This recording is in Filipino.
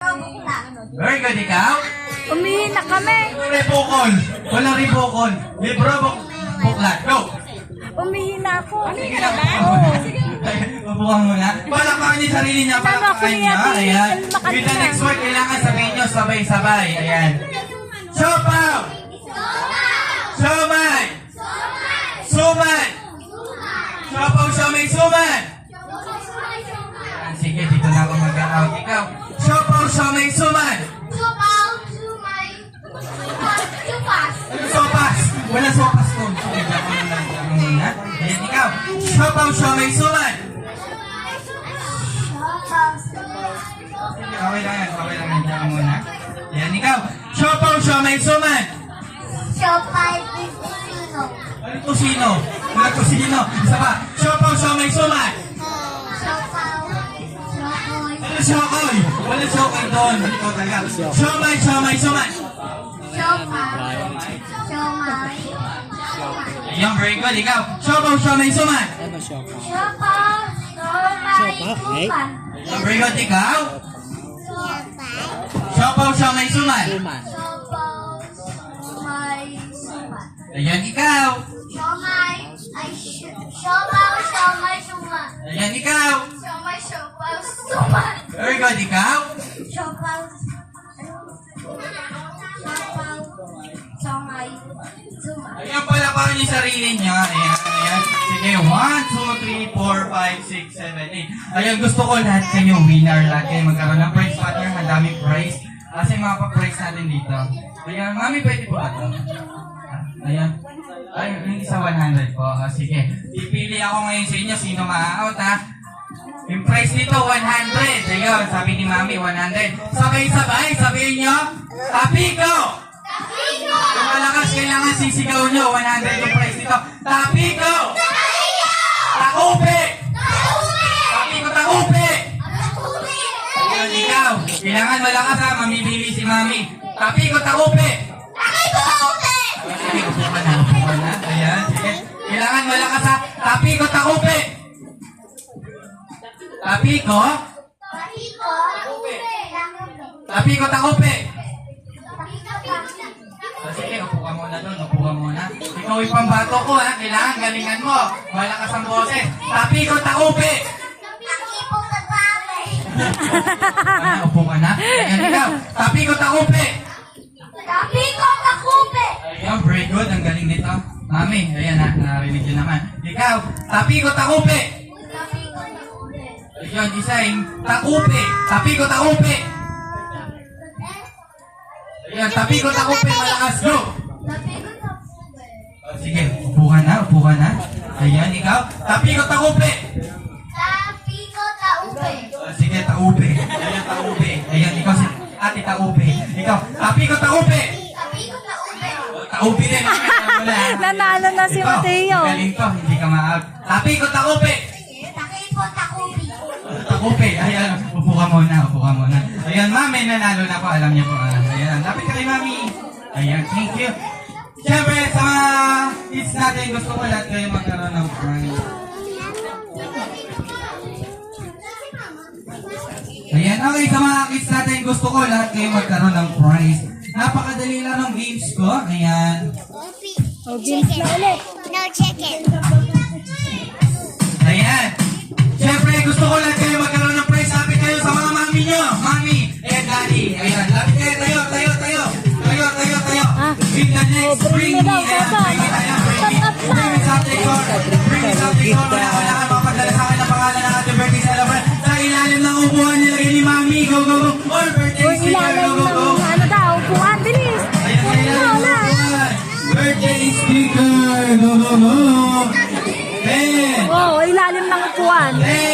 Very good, ikaw? Umihi na kami. Ribukol. Walang ribukol. Libro, buk buklat. Go. Umihi na ako. Sige lang. Mabukan mo na. Palakpakan niyo sarili niya. Palakpakan ni niya. Ayan. With the next word, kailangan sabihin niyo sabay-sabay. Ayan. Siopaw! Siomay! Suman! Siopaw, siomay, suman! Sige, dito na ako mag-out. Ikaw. Wala sopas ko. Sige, ako muna. Ako muna. Ayan, ikaw. Siopaw, siomay, suman! Okay lang yan. Okay lang yan. Diyan muna. Ayan, ikaw. Siopaw, siomay, suman! Walang kusino. Walang kusino. Isa pa. Siopaw, siomay, suman! Walang siokoy. Walang siokoy doon. Ikaw talaga. Siomay, siomay, suman! Ayan, very good. Ikaw. Siopaw, siomay, suman! Ayan, very good. Ikaw. Siopaw, siomay, suman! Ayan, ikaw. Ayan, ikaw. Very good. Ikaw. Sarili niya. Ayan, ayan. Sige, 1, 2, 3, 4, 5, 6, 7, 8. Ayan, gusto ko lahat kayo winner. Lahat kayo magkaroon ng prize partner. Ang daming prize. Kasi mga pa-prize natin dito. Ayan, mami, pwede po ito. Ayan. Ay, yung isa 100 po. Ah, sige. Pipili ako ngayon sa inyo. Sino ma-out, ha? Yung price dito, 100. Ayun, sabi ni mami, 100. Sabay-sabay, sabihin nyo! Kung malakas, kailangan sisigaw nyo. 100 yung price dito. Tapiko! Takupe! Tapiko, takupe! Ayun, ikaw. Kailangan malakas ha, mamibili si mami. Tapiko, upo ka na. Ayan, sige. Kailangan malakas ha. Tapiko, takupe! Tapiko? Tapiko, takupe! Ah, Ikaw yung pambato ko ha, kailangan galingan mo. Malakas ang boses. Tapiko, takupe! Ano, upo ka na? Ayan, ikaw. Tapiko, takupe! Ayan, very good. Ang galing nito. Mami, ayan na, narinig yun naman. Ikaw, tapiko, takupe! Ayun, isa yung takupe. Tapiko, takupe! Ayan, tapiko, takupe, malakas, go! Upo ka na, upo ka na. Ayan, ikaw, tapiko, takupe! Oh, sige, taupe. Ayan, taupe. Ayan, ikaw si ate taupe. Ikaw, tapiko, taupe! Oh, taupe din. Nanalo na si Ikaw, Mateo. Galing to, hindi ka ma-out. Tapiko, taupe! Takupe, ayan, upo ka muna, upo ka muna. Ayan, mami, nanalo na po, alam niyo po. ah. Ayan, lapit ka kay mami. Ayan, thank you. Siyempre, sa mga kids natin, gusto ko lahat kayo magkaroon ng prize. Ayan, okay, sa mga kids natin, gusto ko lahat kayo magkaroon ng prize. Napakadali lang ng games ko. Ayan. O, games na ulit. No chicken. Ayan. Siyempre, gusto ko lahat kayo magkaroon it the next. Bring it up, bring it up, bring it up. Bring it up, bring pangalan ng ating birthday celebrant. Sa ilalim ng upuan Mami. Go, go, go. All birthday sticker. Ano daw? Upuan, bilis. Birthday Oh, ilalim ng upuan. Ben.